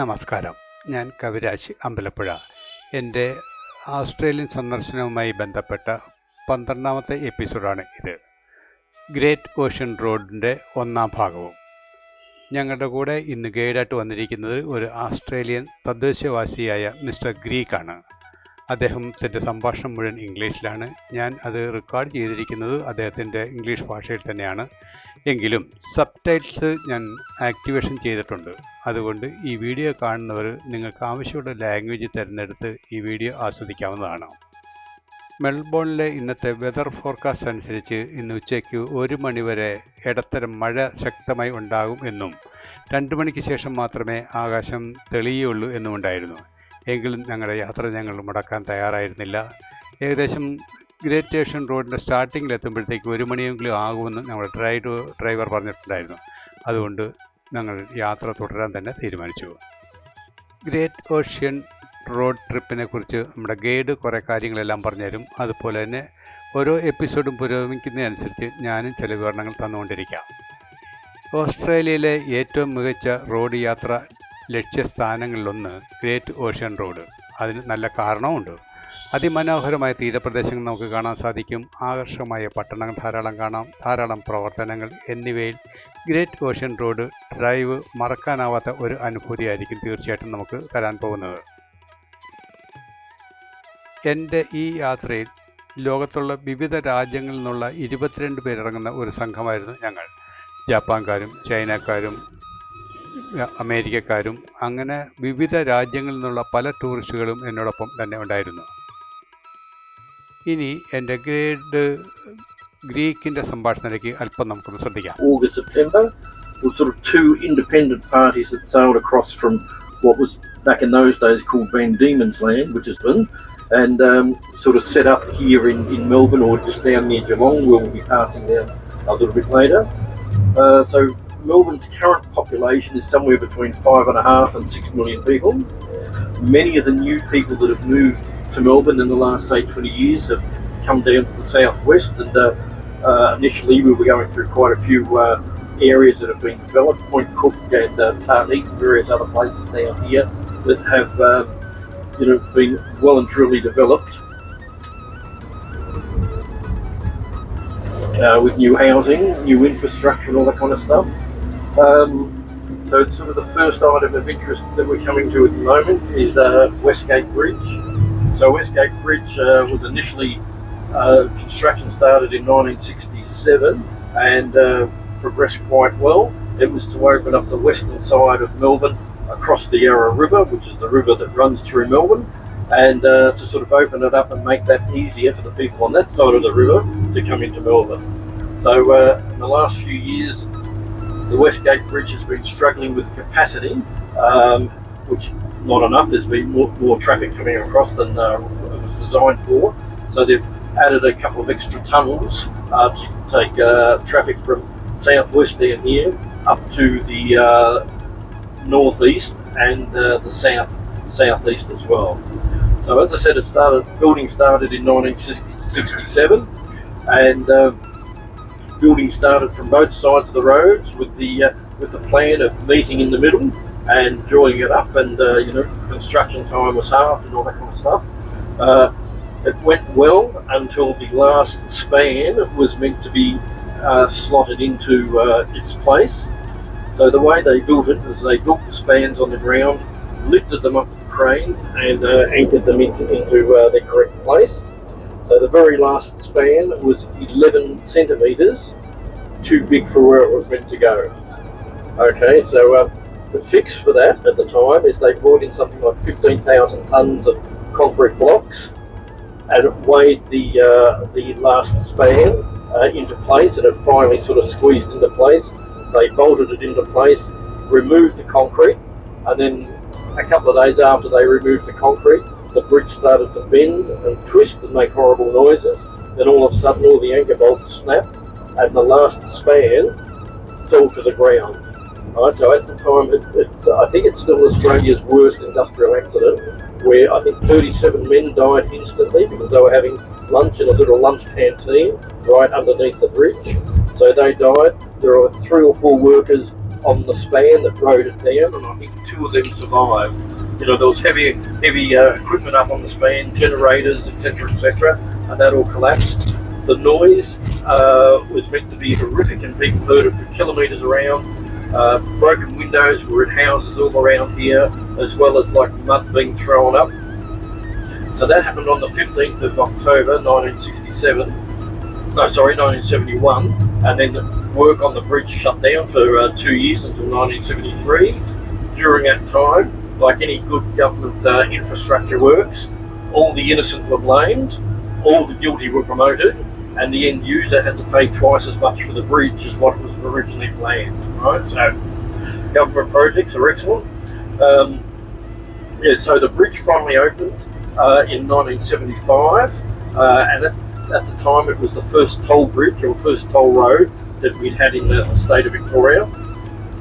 നമസ്കാരം. ഞാൻ കവിരാജ് അമ്പലപ്പുഴ. എന്റെ ഓസ്ട്രേലിയൻ സന്ദർശനവുമായി ബന്ധപ്പെട്ട പന്ത്രണ്ടാമത്തെ എപ്പിസോഡാണ് ഇത്. ഗ്രേറ്റ് ഓഷ്യൻ റോഡിന്റെ ഒന്നാം ഭാഗവും. ഞങ്ങളുടെ കൂടെ ഇന്ന് ഗൈഡായിട്ട് വന്നിരിക്കുന്നത് ഒരു ഓസ്ട്രേലിയൻ തദ്ദേശവാസിയായ മിസ്റ്റർ ഗ്രീക്കാണ്. അദ്ദേഹത്തിന്റെ സംഭാഷണം മുഴുവൻ ഇംഗ്ലീഷിലാണ്. ഞാൻ അത് റെക്കോർഡ് ചെയ്തിരിക്കുന്നത് അദ്ദേഹത്തിന്റെ ഇംഗ്ലീഷ് ഭാഷയിൽ തന്നെയാണ്. എങ്കിലും സബ് ടൈറ്റിൽസ് ഞാൻ ആക്ടിവേഷൻ ചെയ്തിട്ടുണ്ട്. അതുകൊണ്ട് ഈ വീഡിയോ കാണുന്നവർ നിങ്ങൾക്ക് ആവശ്യമുള്ള ലാംഗ്വേജ് തിരഞ്ഞെടുത്ത് ഈ വീഡിയോ ആസ്വദിക്കാവുന്നതാണ്. മെൽബോണിലെ ഇന്നത്തെ വെതർ ഫോർകാസ്റ്റ് അനുസരിച്ച് ഇന്ന് ഉച്ചയ്ക്ക് ഒരു മണിവരെ ഇടത്തരം മഴ ശക്തമായി ഉണ്ടാകും എന്നും രണ്ട് മണിക്ക് ശേഷം മാത്രമേ ആകാശം തെളിയുള്ളൂ എന്നും ഉണ്ടായിരുന്നു എങ്കിലും ഞങ്ങളുടെ യാത്ര ഞങ്ങൾ മുടക്കാൻ തയ്യാറായിരുന്നില്ല. ഏകദേശം ഗ്രേറ്റ് ഏഷ്യൻ റോഡിന്റെ സ്റ്റാർട്ടിങ്ങിൽ എത്തുമ്പോഴത്തേക്ക് ഒരു മണിയെങ്കിലും ആകുമെന്ന് ഞങ്ങളുടെ ഡ്രൈവ് ഡ്രൈവർ പറഞ്ഞിട്ടുണ്ടായിരുന്നു. അതുകൊണ്ട് ഞങ്ങൾ യാത്ര തുടരാൻ തന്നെ തീരുമാനിച്ചു. ഗ്രേറ്റ് ഓഷ്യൻ റോഡ് ട്രിപ്പിനെ കുറിച്ച് നമ്മുടെ ഗൈഡ് കുറേ കാര്യങ്ങളെല്ലാം പറഞ്ഞുതരും. അതുപോലെ തന്നെ ഓരോ എപ്പിസോഡും പുരോഗമിക്കുന്നതനുസരിച്ച് ഞാനും ചില വിവരണങ്ങൾ തന്നുകൊണ്ടിരിക്കാം. ഓസ്ട്രേലിയയിലെ ഏറ്റവും മികച്ച റോഡ് യാത്ര ലക്ഷ്യസ്ഥാനങ്ങളിലൊന്ന് ഗ്രേറ്റ് ഓഷ്യൻ റോഡ് അതിന് നല്ല കാരണവുമുണ്ട്. അതിമനോഹരമായ തീരപ്രദേശങ്ങൾ നമുക്ക് കാണാൻ സാധിക്കും. ആകർഷകമായ പട്ടണങ്ങൾ ധാരാളം കാണാം. ധാരാളം പ്രവർത്തനങ്ങൾ. എന്നിവയിൽ ഗ്രേറ്റ് ഓഷ്യൻ റോഡ് ഡ്രൈവ് മറക്കാനാവാത്ത ഒരു അനുഭൂതിയായിരിക്കും തീർച്ചയായിട്ടും നമുക്ക് തരാൻ പോകുന്നത്. എന്റെ ഈ യാത്രയിൽ ലോകത്തുള്ള വിവിധ രാജ്യങ്ങളിൽ നിന്നുള്ള ഇരുപത്തിരണ്ട് പേരടങ്ങുന്ന ഒരു സംഘമായിരുന്നു ഞങ്ങൾ. ജപ്പാൻകാരും ചൈനക്കാരും അമേരിക്കക്കാരും അങ്ങനെ വിവിധ രാജ്യങ്ങളിൽ നിന്നുള്ള പല ടൂറിസ്റ്റുകളും എന്നോടൊപ്പം തന്നെ ഉണ്ടായിരുന്നു. ഇനി എൻ്റെ ഗ്രേഡ് ഗ്രീക്കിൻ്റെ സംഭാഷണത്തിലേക്ക് അല്പം നമുക്കൊന്ന് ശ്രദ്ധിക്കാം August, September, were sort of two independent parties that sailed across from what was back in those days called Van Diemen's Land, which is Brisbane, and um, sort of set up here in, in Melbourne or just down near Geelong, where we'll be passing down a little bit later. Uh, so Melbourne's current population is somewhere between five and a half and six million people. Many of the new people that have moved to Melbourne in the last, say, 20 years have come down to the southwest. And uh, uh, initially, we were going through quite a few uh, areas that have been developed, Point Cook and uh, Tarneit, and various other places down here that have, um, you know, been well and truly developed. Uh, with new housing, new infrastructure, and all that kind of stuff. Um, so it's sort of the first item of interest that we're coming to at the moment is uh, Westgate Bridge. So Westgate Bridge uh, was initially uh, construction started in 1967 and uh, progressed quite well. It was to open up the western side of Melbourne across the Yarra River, which is the river that runs through Melbourne, and uh, to sort of open it up and make that easier for the people on that side of the river to come into Melbourne. So uh, in the last few years, the Westgate Bridge has been struggling with capacity, um, which not enough. There's been more, more traffic coming across than uh, it was designed for. So they've added a couple of extra tunnels uh, to take uh, traffic from southwest down here up to the uh, northeast and uh, the south southeast as well. So as I said, it started building started in 1967, and uh, building started from both sides of the roads with the uh, with the plan of meeting in the middle and drawing it up, and uh, you know construction time was halved and all that kind of stuff. Uh, it went well until the last span was meant to be uh, slotted into uh, its place. So the way they built it is they built the spans on the ground, lifted them up with cranes, and uh, anchored them into, into uh, their correct place. So the very last span was 11 centimetres too big for where it was meant to go. Okay, so the fix for that at the time is they brought in something like 15,000 tonnes of concrete blocks and weighed the uh, the last span uh, into place and it finally sort of squeezed into place. They bolted it into place, removed the concrete, and then a couple of days after they removed the concrete, the bridge started to bend and twist and make horrible noises. Then all of a sudden, all the anchor bolts snapped, and the last span fell to the ground. So at the time, it, it, I think it's still Australia's worst industrial accident, where I think 37 men died instantly because they were having lunch in a little lunch canteen right underneath the bridge. So they died. There were three or four workers on the span that rode it down, and I think two of them survived. You know, there was heavy, heavy uh, equipment up on the span, generators, etc., etc., and that all collapsed. The noise uh, was meant to be horrific, and people heard it for kilometres around. Uh, broken windows were in houses all around here, as well as like mud being thrown up. So that happened on the 15th of October 1967. No, sorry, 1971, and then the work on the bridge shut down for uh, two years until 1973. During that time, like any good government uh, infrastructure works, all the innocent were blamed, all the guilty were promoted, and the end user had to pay twice as much for the bridge as what was originally planned. Right, so government projects are excellent. Um, yeah, so the bridge finally opened uh, in 1975, uh, and at, at the time it was the first toll bridge or first toll road that we'd had in the state of Victoria.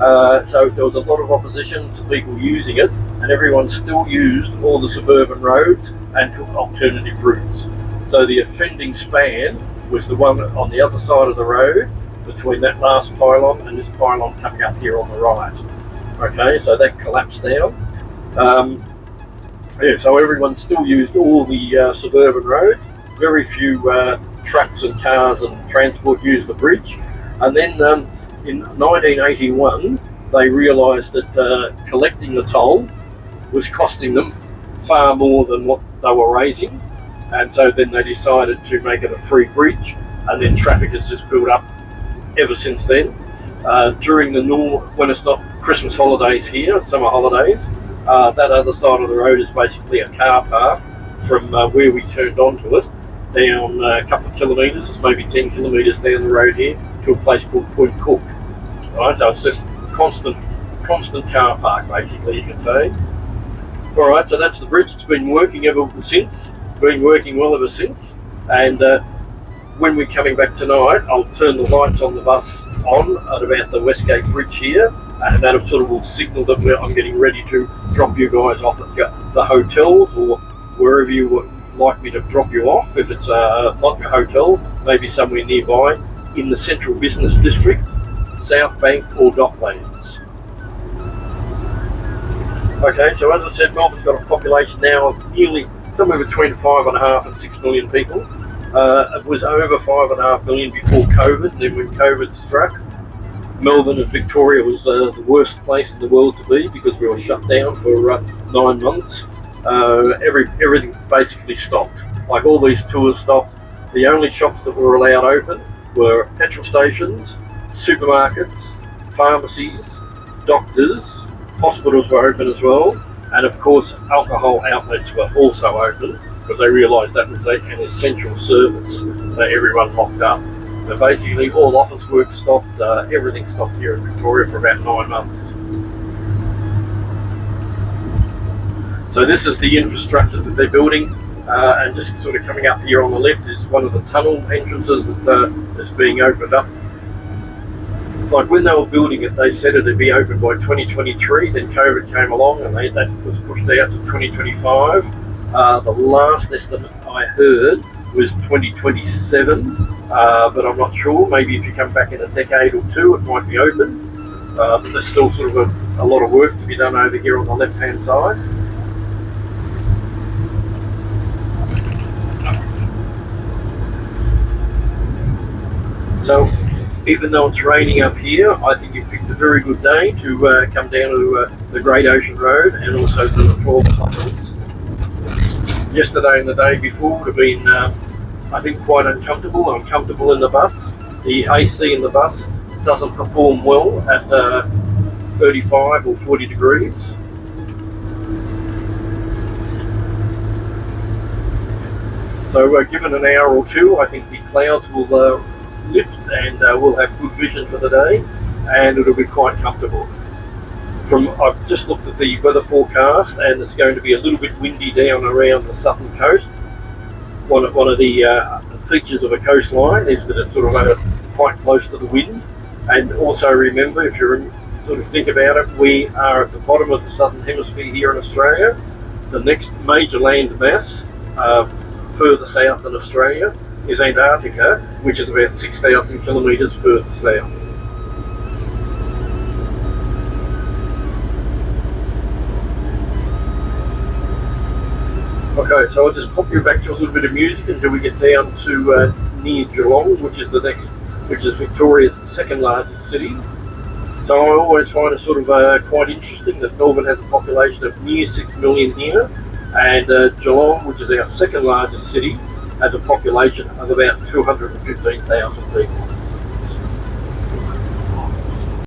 Uh, so there was a lot of opposition to people using it, and everyone still used all the suburban roads and took alternative routes. So the offending span was the one on the other side of the road between that last pylon and this pylon coming up here on the right. Okay, so that collapsed down. Um, yeah, so everyone still used all the uh, suburban roads. Very few uh, trucks and cars and transport used the bridge. And then um, in 1981, they realised that uh, collecting the toll was costing them far more than what they were raising. And so then they decided to make it a free bridge. And then traffic has just built up ever since then. Uh, during the normal, when it's not Christmas holidays here, summer holidays, uh, that other side of the road is basically a car park from uh, where we turned onto it down uh, a couple of kilometres, maybe 10 kilometres down the road here to a place called Point Cook. Right, so it's just constant, constant car park basically, you could say. All right, so that's the bridge. It's been working ever since. Been working well ever since. And uh, when we're coming back tonight, I'll turn the lights on the bus on at about the Westgate Bridge here, and that sort of will signal that I'm getting ready to drop you guys off at the hotels or wherever you would like me to drop you off. If it's uh, not a hotel, maybe somewhere nearby in the Central Business District, South Bank or Docklands. Okay, so as I said, Melbourne's got a population now of nearly somewhere between five and a half and six million people. Uh, it was over five and a half million before COVID. Then when COVID struck, Melbourne and Victoria was uh, the worst place in the world to be because we were shut down for uh, nine months. Uh, every everything basically stopped. Like all these tours stopped. The only shops that were allowed open were petrol stations, supermarkets, pharmacies, doctors, hospitals were open as well, and of course alcohol outlets were also open because they realised that was an essential service that everyone locked up. So basically, all office work stopped, uh, everything stopped here in Victoria for about nine months. So this is the infrastructure that they're building, uh, and just sort of coming up here on the left is one of the tunnel entrances that uh, is being opened up. Like when they were building it, they said it'd be open by 2023. Then COVID came along, and they, that was pushed out to 2025. Uh, the last estimate I heard was 2027, uh, but I'm not sure. Maybe if you come back in a decade or two, it might be open. Uh, but there's still sort of a, a, lot of work to be done over here on the left hand side. So, even though it's raining up here, I think you picked a very good day to uh, come down to uh, the Great Ocean Road and also to the 12 tunnels yesterday and the day before would have been, uh, I think, quite uncomfortable. Uncomfortable in the bus. The AC in the bus doesn't perform well at uh, 35 or 40 degrees. So, uh, given an hour or two, I think the clouds will uh, lift and uh, we'll have good vision for the day, and it'll be quite comfortable from I've just looked at the weather forecast and it's going to be a little bit windy down around the southern coast. One of, one of the uh, features of a coastline is that it's sort of quite close to the wind. And also remember, if you sort of think about it, we are at the bottom of the southern hemisphere here in Australia. The next major land mass uh, further south than Australia is Antarctica, which is about 6,000 kilometres further south. Okay, so I'll just pop you back to a little bit of music until we get down to uh, near Geelong, which is the next, which is Victoria's second largest city. So I always find it sort of uh, quite interesting that Melbourne has a population of near 6 million here, and uh, Geelong, which is our second largest city, has a population of about 215,000 people.